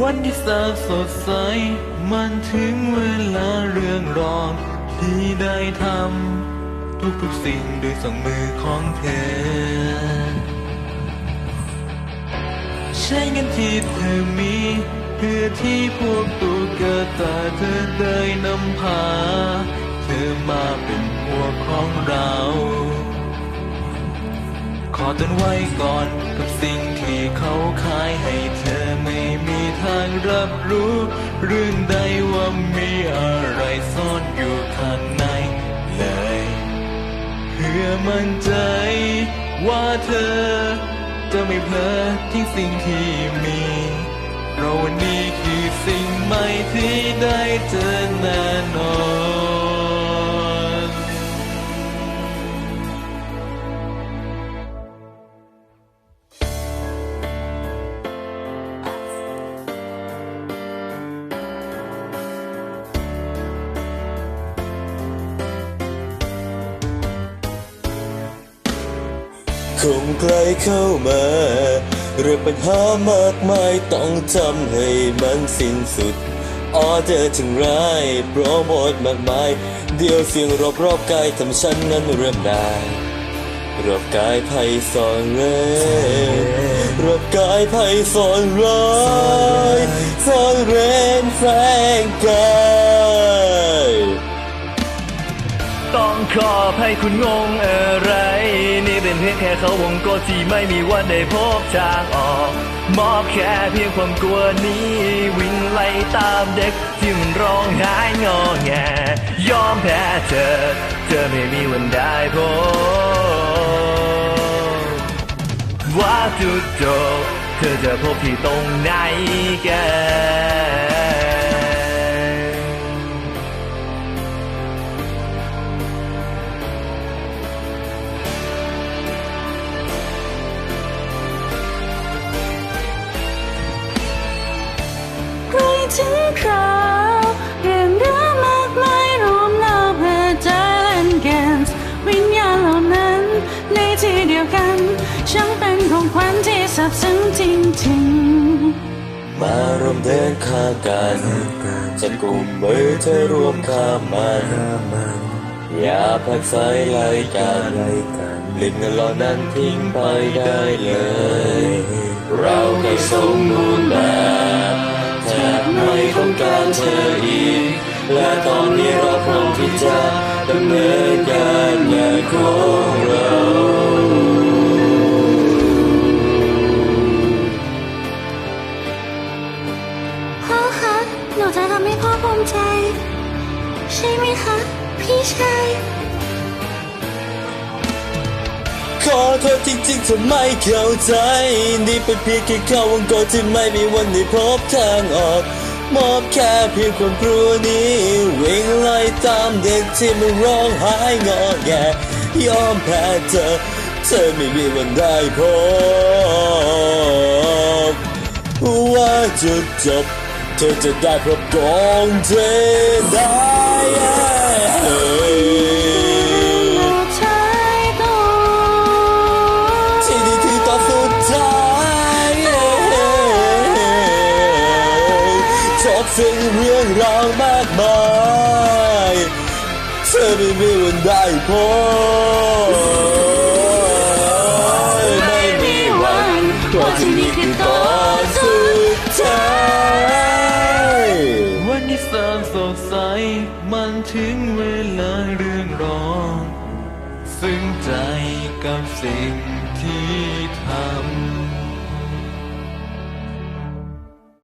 วันที่สนสดใส มันถึงเวลาเรื่องรองที่ได้ทำทุกๆสิ่งด้วยสองมือของเธอ ใช้เงินที่เธอมี เพื่อที่พวกตัวกระตาเธอได้นำพา เธอมาเป็นหัวของเรา ขอต้นไว้ก่อนกับสิ่งที่เขาขายให้ ทางรับรู้ เรื่องใดว่ามีอะไรซ่อนอยู่ข้างในเลย เพื่อมั่นใจ ว่าเธอ จะไม่เพลอทิ้งสิ่งที่มีเพราะวันนี้คือสิ่งใหม่ที่ได้เจอแน่นอน คงใกล้เข้ามา เรื่องปัญหามากมายต้องทำให้มันสิ้นสุดออเดอร์ถึงร้ายโปรโมทมากมาย เดียวเสียงรอบรอบกายทำฉันนั้นเริ่มได้รอบกายไพ่สอนเลยรอบกายไพ่สอนร้ายสอนเรนแฟงกาย คุณงงอะไร นี่เป็นเพียงแค่เขาวงกตที่ไม่มีวันได้พบทางออก มอบแค่เพียงความกลัวนี้ วิ่งไล่ตามเด็กที่มันร้องไห้งอแง ยอมแพ้เธอ เธอไม่มีวันได้พบว่าจุดจบเธอจะพบที่ตรงไหนกัน ถึงคราวเรื่องราวมากมายรวมแล้วเพื่อใจเล่นเกมส์วิญญาณเหล่านั้น ในที่เดียวกันช่างเป็นของขวัญที่สับซึ้งจริงๆ มารวมเดินข้างกันจะกลุ่มมือเธอรวมข้ามมันอย่าพักสายไล่กันลืมเงินเหล่านั้นทิ้งไปได้เลย เราเคยสมบูรณ์แบบแทบ การเธออีก และตอนนี้เราพร้อมที่จะดำเนินการอย่างของเราพ่อคะหนูจะทำให้พ่อภูมิใจ ใช่ไหมคะ พี่ชายขอโทษจริงๆเธอไม่เข้าใจ นี่เป็นเพียงแค่ข้าววงกตที่ไม่มีวันได้พบทางออก มอบแค่เพียงความกลัวนี้ วิ่งไล่ตามเด็กที่มันร้องไห้งอแงยอมแพ้เธอ เธอไม่มีวันได้พบว่าจุดจบ เธอจะได้พบกองเธอได้ บสิ้นเรื่องราวมากมายเธอไม่มีวันได้พบไม่มีวันเพราที่นี่คือตอนสุดท้ายวันที่แสนสดใสมันถึงเวลาเรื่องร้องซึ้งใจกับสิ่งที่ทำ